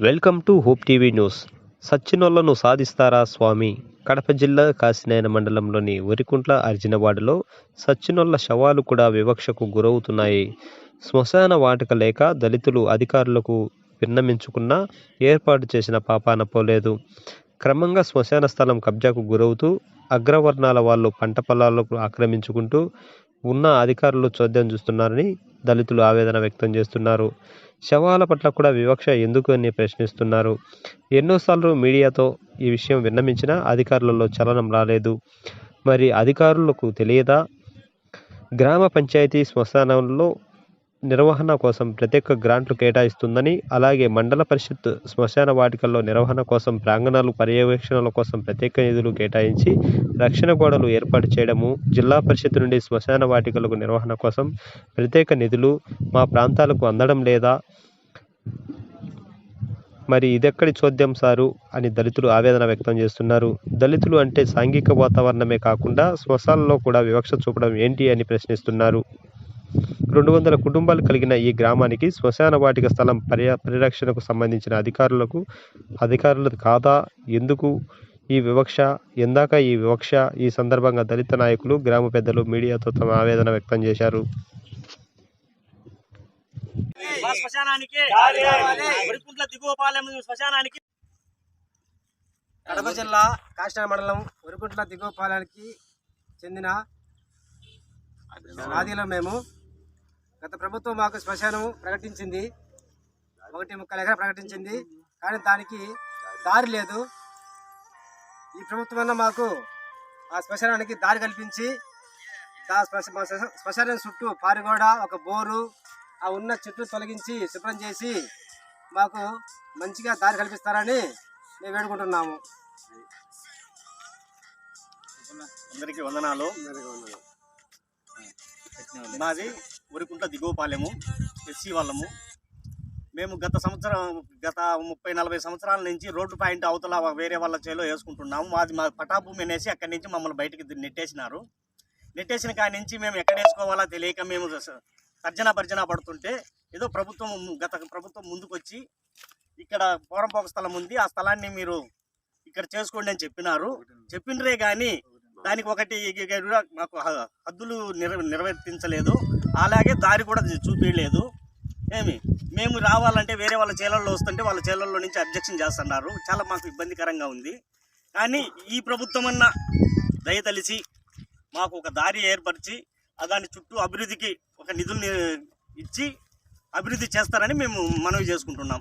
Welcome to Hope TV news. సచ్చినోళ్ళను సాధిస్తారా స్వామి? కడప జిల్లా కాసినాయన మండలంలోని వరికుంట్ల అర్జునవాడలో సచ్చినోళ్ళ శవాలు కూడా వివక్షకు గురవుతున్నాయి. శ్మశాన వాటిక లేక దళితులు అధికారులకు విన్నమించుకున్నా ఏర్పాటు చేసిన పాపాన పోలేదు. క్రమంగా శ్మశాన స్థలం కబ్జాకు గురవుతూ అగ్రవర్ణాల వాళ్ళు పంట పొలాలకు ఆక్రమించుకుంటూ ఉన్న అధికారులు చోద్యం చూస్తున్నారని దళితులు ఆవేదన వ్యక్తం చేస్తున్నారు. శవాల పట్ల కూడా వివక్ష ఎందుకు అని ప్రశ్నిస్తున్నారు. ఎన్నోసార్లు మీడియాతో ఈ విషయం విన్నమించినా అధికారులలో చలనం రాలేదు. మరి అధికారులకు తెలియదా? గ్రామ పంచాయతీ శ్మశానంలో నిర్వహణ కోసం ప్రత్యేక గ్రాంట్లు కేటాయిస్తుందని అలాగే మండల పరిషత్ శ్మశాన వాటికల్లో నిర్వహణ కోసం ప్రాంగణాలు పర్యవేక్షణల కోసం ప్రత్యేక నిధులు కేటాయించి రక్షణ గోడలు ఏర్పాటు చేయడము జిల్లా పరిషత్ నుండి శ్మశాన వాటికలకు నిర్వహణ కోసం ప్రత్యేక నిధులు మా ప్రాంతాలకు అందడం లేదా? మరి ఇదెక్కడి చోద్యం సారు? అని దళితులు ఆవేదన వ్యక్తం చేస్తున్నారు. దళితులు అంటే సాంఘిక వాతావరణమే కాకుండా శ్మశాలలో కూడా వివక్ష చూపడం ఏంటి అని ప్రశ్నిస్తున్నారు. రెండు వందల కుటుంబాలు కలిగిన ఈ గ్రామానికి శ్మశాన వాటిక స్థలం పర్య పరిరక్షణకు సంబంధించిన అధికారులకు అధికారులది కాదా? ఎందుకు? ఈ వివక్ష ఎందాక ఈ వివక్ష? ఈ సందర్భంగా దళిత నాయకులు గ్రామ పెద్దలు మీడియాతో తమ ఆవేదన వ్యక్తం చేశారు. వరికుంట్ల కడప జిల్లా మండలం పాలెంకి చెందిన ఆదిలో మేము. గత ప్రభుత్వం మాకు శ్మశానం ప్రకటించింది. ఒకటి ముక్కల ఎకరా ప్రకటించింది. కానీ దానికి దారి లేదు. ఈ ప్రభుత్వం మాకు ఆ శ్మశానానికి దారి కల్పించి శ్మశానం చుట్టూ పారిగోడ ఒక బోరు ఆ ఉన్న చెట్లు తొలగించి శుభ్రం చేసి మాకు మంచిగా దారి కల్పిస్తారని మేము వేడుకుంటున్నాము. అందరికీ వందనాలు. మాది ఊరికుంట దిగువపాలెము ఎస్సీ వాళ్ళము. మేము గత సంవత్సరం గత ముప్పై నలభై సంవత్సరాల నుంచి రోడ్డు పాయింట్ అవతల వేరే వాళ్ళ చేలో వేసుకుంటున్నాము. మాది మా పటాభూమి అనేసి అక్కడి నుంచి మమ్మల్ని బయటికి నెట్టేసినారు. నెట్టేసిన కాడి నుంచి మేము ఎక్కడ వేసుకోవాలో తెలియక మేము తర్జన భర్జన పడుతుంటే ఏదో ప్రభుత్వం గత ప్రభుత్వం ముందుకొచ్చి ఇక్కడ పోరంపోక స్థలం ఉంది. ఆ స్థలాన్ని మీరు ఇక్కడ చేసుకోండి అని చెప్పినారు. చెప్పినరే కానీ దానికి ఒకటి కూడా మాకు హద్దులు నిర్వ నిర్వర్తించలేదు అలాగే దారి కూడా చూపించలేదు ఏమి? మేము రావాలంటే వేరే వాళ్ళ చేలల్లో వస్తుంటే వాళ్ళ చేలల్లో నుంచి అబ్జెక్షన్ చేస్తున్నారు. చాలా మాకు ఇబ్బందికరంగా ఉంది. కానీ ఈ ప్రభుత్వం అన్న దయతలిసి మాకు ఒక దారి ఏర్పరిచి ఆ దాని చుట్టూ అభివృద్ధికి ఒక నిధుల్ని ఇచ్చి అభివృద్ధి చేస్తారని మేము మనవి చేసుకుంటున్నాం.